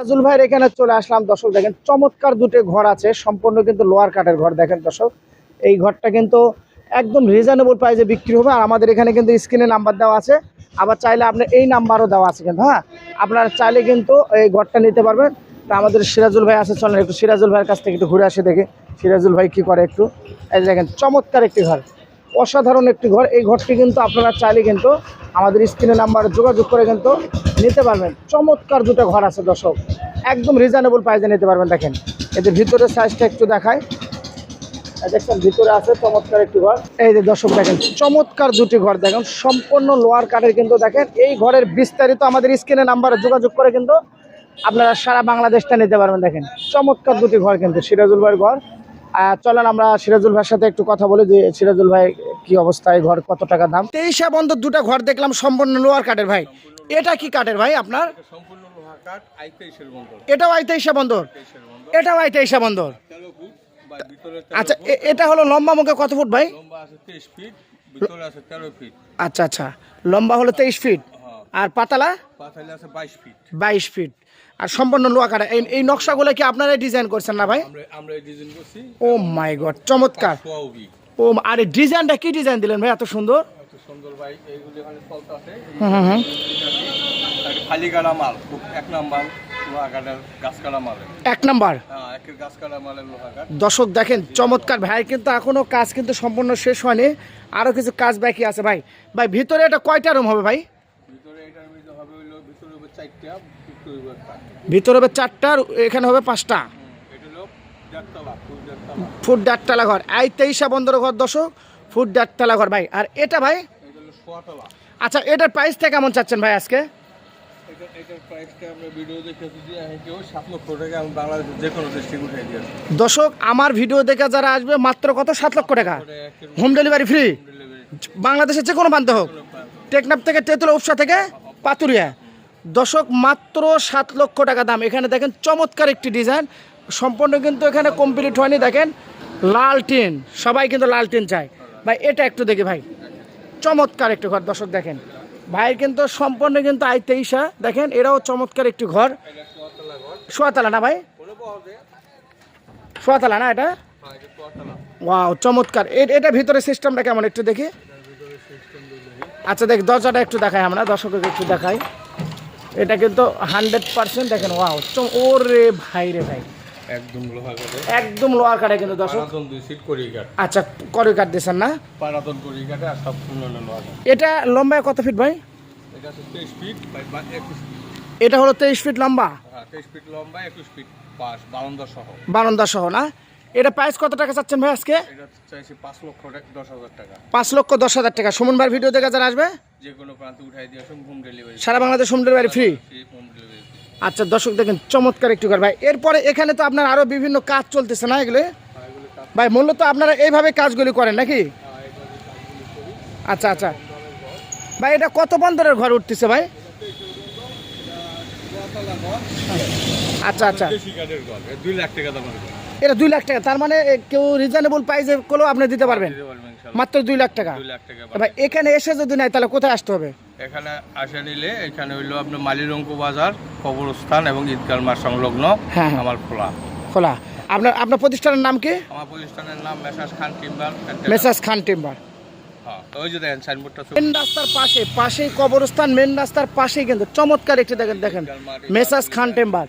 রাজুল ভাইয়ের এখানে চলে আসলাম। দর্শক, দেখেন চমৎকার দুটো ঘর আছে। সম্পূর্ণ কিন্তু লোয়ার কাঠের ঘর, দেখেন দর্শক। এই ঘরটা কিন্তু একদম রিজনেবল প্রাইসে বিক্রি হবে। আর আমাদের এখানে কিন্তু স্ক্রিনে নাম্বার দেওয়া আছে। আবার চাইলে আপনার এই নাম্বারও দেওয়া আছে কিন্তু হ্যাঁ? আপনারা চাইলে কিন্তু এই ঘরটা নিতে পারবেন। তা আমাদের সিরাজুল ভাই আছে, চলেন একটু সিরাজুল ভাইয়ের কাছ থেকে একটু ঘুরে আসে দেখে। সিরাজুল ভাই কি করে একটু? এই দেখেন, চমৎকার একটি ঘর। অসাধারণ একটি ঘর। এই ঘরটি কিন্তু আপনারা চাইলে কিন্তু আমাদের স্ক্রিনে নাম্বার যোগাযোগ করে কিন্তু নিতে পারবেন। চমৎকার দুটো ঘর আছে, দর্শক। একদম রিজনেবল প্রাইসে নিতে পারবেন, দেখেন। এদের ভিতরের সাইজটা একটু দেখায় দেখছেন, ভিতরে আছে চমৎকার একটি ঘর। এই যে দর্শক দেখেন, চমৎকার দুটি ঘর দেখেন। সম্পূর্ণ লোয়ার কাঠের কিন্তু দেখেন। এই ঘরের বিস্তারিত আমাদের স্ক্রিনে নাম্বারে যোগাযোগ করে কিন্তু আপনারা সারা বাংলাদেশটা নিতে পারবেন, দেখেন। চমৎকার দুটি ঘর কিন্তু, সিরাজুল ভাইয়ের ঘর। চলেন আমরা সিরাজুল ভাইয়ের সাথে একটু কথা বলি যে সিরাজুল ভাই কি অবস্থা, এই ঘর কত টাকা দাম? তেইশা বন্ধ দুটো ঘর দেখলাম সম্পূর্ণ লোয়ার কাঠের ভাই। এটা কি কাঠের ভাই, আপনার? সম্পূর্ণ এটাও আইতেইশা বন্দর? এটাও আইতেইশা বন্দর? আচ্ছা এটা হলো লম্বা মুখে কত ফুট ভাই? আচ্ছা আচ্ছা। লম্বা হলো তেইশ ফিট? হ্যাঁ। আর পাতালা? বাইশ ফিট। আর সম্পূর্ণ লোয়া কাটা এই এই নকশাগুলো কি আপনারাই ডিজাইন করছেন না ভাই? ও মাই গড চমৎকার। ও আর ডিজাইনটা কি ডিজাইন দিলেন ভাই এত সুন্দর? সুন্দর ভাই এইগুলি এখানে চলতে আছে। হুম হুম হুম। খালি কাটা মাল খুব এক নাম্বার এক হ্যাঁ দর্শক দেখেন চমৎকার ভাই কিন্তু এখনও কাজ কিন্তু সম্পূর্ণ শেষ হয়নি। আরও কিছু কাজ বাকি আছে ভাই। ভাই ভিতরে এটা কয়টা রুম হবে ভাই? ভিতরে হবে চারটা এখানে হবে পাঁচটা। ফুট ডাকতলা ঘর। এই তেইশা বন্দর ঘর দর্শক ফুট ডাকতলা ঘর, ভাই। আর এটা ভাই? আচ্ছা এটার প্রাইসটা কেমন চাচ্ছেন ভাই আজকে? দর্শক, আমার ভিডিও দেখে যারা আসবে, মাত্র কত? সাত লক্ষ টাকা। হোম ডেলিভারি ফ্রি বাংলাদেশের যে কোনো প্রান্তে হোক। টেকনাফ থেকে তেঁতুল উপসা থেকে পাতুরিয়া। দর্শক, মাত্র সাত লক্ষ টাকা দাম। এখানে দেখেন চমৎকার একটি ডিজাইন সম্পূর্ণ কিন্তু এখানে কমপ্লিট হয়নি, দেখেন। লাল টিন। সবাই কিন্তু লাল টিন চায়। ভাই, এটা একটু দেখি ভাই। চমৎকার একটি ঘর, দর্শক দেখেন। ভাইয়ের কিন্তু সম্পূর্ণ কিন্তু আই তেইশা। দেখেন, এরাও চমৎকার একটি ঘর। সোয়াতলা না ভাই? সোয়াতলা না এটা? ওয়াও, চমৎকার। এটা ভিতরে সিস্টেমটা কেমন একটু দেখি? আচ্ছা দেখ, দরজাটা একটু দেখাই আমরা, দর্শককে একটু দেখাই। এটা কিন্তু হান্ড্রেড পার্সেন্ট দেখেন, ওয়াও, চম- ওরে ভাই রে ভাই। একদম লোহা কাটে একদম লোয়ার কাটে কিন্তু দর্শক। পারাতন দুই সিট করি কাট আচ্ছা করে কাট দিছেন না? পারাতন করি কাটে আর সব পূর্ণ লোহা এটা লম্বায় কত ফিট ভাই? এটা আছে তেইশ ফিট বাই বা একুশ ফিট। এটা হলো তেইশ ফিট লম্বা? হ্যাঁ তেইশ ফিট লম্বা একুশ ফিট পাশ বারান্দা সহ। বারান্দা সহ না? এটা প্রাইস কত টাকা চাচ্ছেন ভাই আজকে? পাঁচ লক্ষ দশ হাজার টাকা। সুমন ভাই ভিডিও দেখে যারা আসবে সারা বাংলাদেশ হোম ডেলিভারি ফ্রি আচ্ছা দর্শক দেখেন চমৎকার একটু ঘর ভাই এরপরে এখানে তো আপনার আরও বিভিন্ন কাজ চলতেছে না এগুলো? ভাই মূলত আপনারা এইভাবে কাজগুলি করেন নাকি? আচ্ছা আচ্ছা। ভাই এটা কত বন্দরের ঘর উঠতেছে ভাই? আচ্ছা আচ্ছা। দেশি কাঠের ঘর। এ দুই লাখ টাকা দামের ঘর। এটা দুই লাখ টাকা। তার মানে কেউ রিজনেবল প্রাইসে করলেও আপনি দিতে পারবেন। মাত্র দুই লাখ টাকা। ভাই এখানে এসে যদি নাই তাহলে কোথায় আসতে হবে? এখানে আসা নিলে এখানে হইল আপনার মালিরঙ্কু বাজার কবরস্থান এবং ঈদগাল মাঠ সংলগ্ন হ্যাঁ, হ্যাঁ। আমার খোলা। খোলা। আপনার আপনার প্রতিষ্ঠানের নাম কি? আমার প্রতিষ্ঠানের নাম মেসাজ খান টিম্বার। মেসাজ খান টিম্বার। হ্যাঁ মেন রাস্তার পাশে পাশেই কবরস্থান মেন রাস্তার পাশেই কিন্তু চমৎকার একটি দেখেন দেখেন। মেসাজ খান টেম্বার।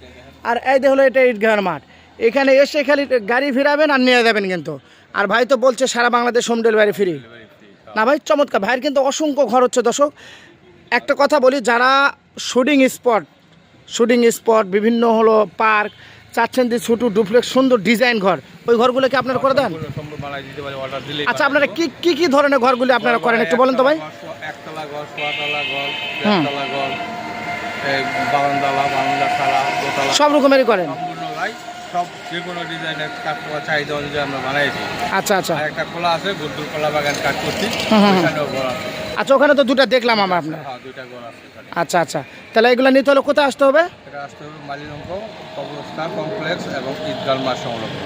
আর এই হলো এটা ঈদগাহ মাঠ। এখানে এসে খালি গাড়ি ফিরাবেন আর নিয়ে যাবেন কিন্তু। আর ভাই তো বলছে সারা বাংলাদেশ হোম ডেলিভারি ফ্রি। না ভাই চমৎকার। ভাইয়ের কিন্তু অসংখ্য ঘর হচ্ছে দর্শক। একটা কথা বলি যারা শুটিং স্পট শুটিং স্পট বিভিন্ন হলো পার্ক চাচ্ছেন যে ছোটো ডুপ্লেক্স সুন্দর ডিজাইন ঘর ওই ঘরগুলো কি আপনারা করে দেন? আচ্ছা আপনারা কি কি কি ধরনের ঘরগুলি আপনারা করেন একটু বলেন তো ভাই? একতলা ঘর সোয়াতলা ঘর ঘর বারান্দালা বারান্দা দোতলা। সব রকমেরই করেন। সব যে কোনো ডিজাইনের কাঠপোলা চাহিদা অনুযায়ী আমরা বানাই দিই আচ্ছা আচ্ছা। আর একটা খোলা আছে বুদ্ধুর কলা বাগান কাজ করছি। ওখানেও ঘর আছে। আচ্ছা ওখানে তো দুটো দেখলাম আমরা আপনার। হ্যাঁ দুইটা ঘর আছে এখানে আচ্ছা আচ্ছা। তাহলে এগুলো নিতে হলে কোথায় আসতে হবে? এটা আসতে হবে মালিরঙ্গ কবরস্থান কমপ্লেক্স এবং ঈদগাল মাঠ সংলগ্ন।